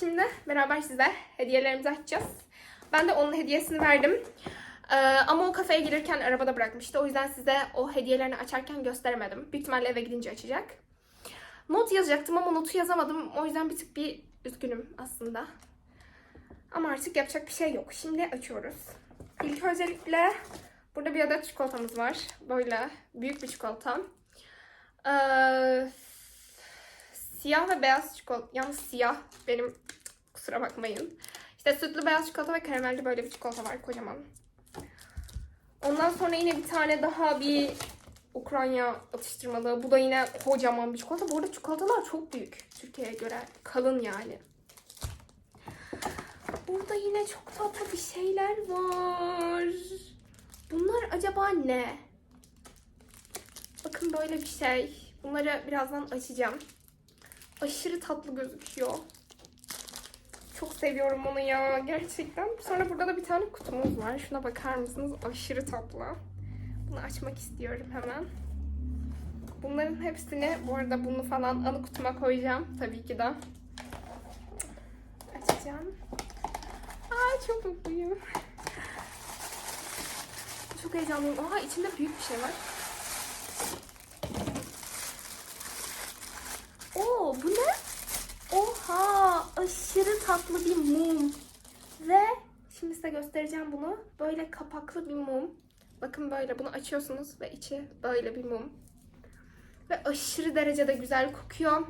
Şimdi beraber size hediyelerimizi açacağız. Ben de onun hediyesini verdim. Ee, ama o kafeye gelirken arabada bırakmıştı. O yüzden size o hediyelerini açarken gösteremedim. Büyük ihtimalle eve gidince açacak. Not yazacaktım ama notu yazamadım. O yüzden bir tık bir üzgünüm aslında. Ama artık yapacak bir şey yok. Şimdi açıyoruz. İlk öncelikle burada bir adet çikolatamız var. Böyle büyük bir çikolata. Ee, siyah ve beyaz çikolata. Yalnız siyah benim kusura bakmayın. İşte sütlü beyaz çikolata ve karamelli böyle bir çikolata var kocaman. Ondan sonra yine bir tane daha bir Ukrayna atıştırmalığı. Bu da yine kocaman bir çikolata. Bu arada çikolatalar çok büyük Türkiye'ye göre. Kalın yani. Burada yine çok tatlı bir şeyler var. Bunlar acaba ne? Bakın böyle bir şey. Bunları birazdan açacağım. Aşırı tatlı gözüküyor. Çok seviyorum onu ya gerçekten. Sonra burada da bir tane kutumuz var. Şuna bakar mısınız? Aşırı tatlı. Bunu açmak istiyorum hemen. Bunların hepsini bu arada bunu falan anı kutuma koyacağım tabii ki de. Açacağım. Aa çok mutluyum. Çok heyecanlıyım. Aa içinde büyük bir şey var. Bu ne? Oha aşırı tatlı bir mum. Ve şimdi size göstereceğim bunu. Böyle kapaklı bir mum. Bakın böyle bunu açıyorsunuz ve içi böyle bir mum. Ve aşırı derecede güzel kokuyor.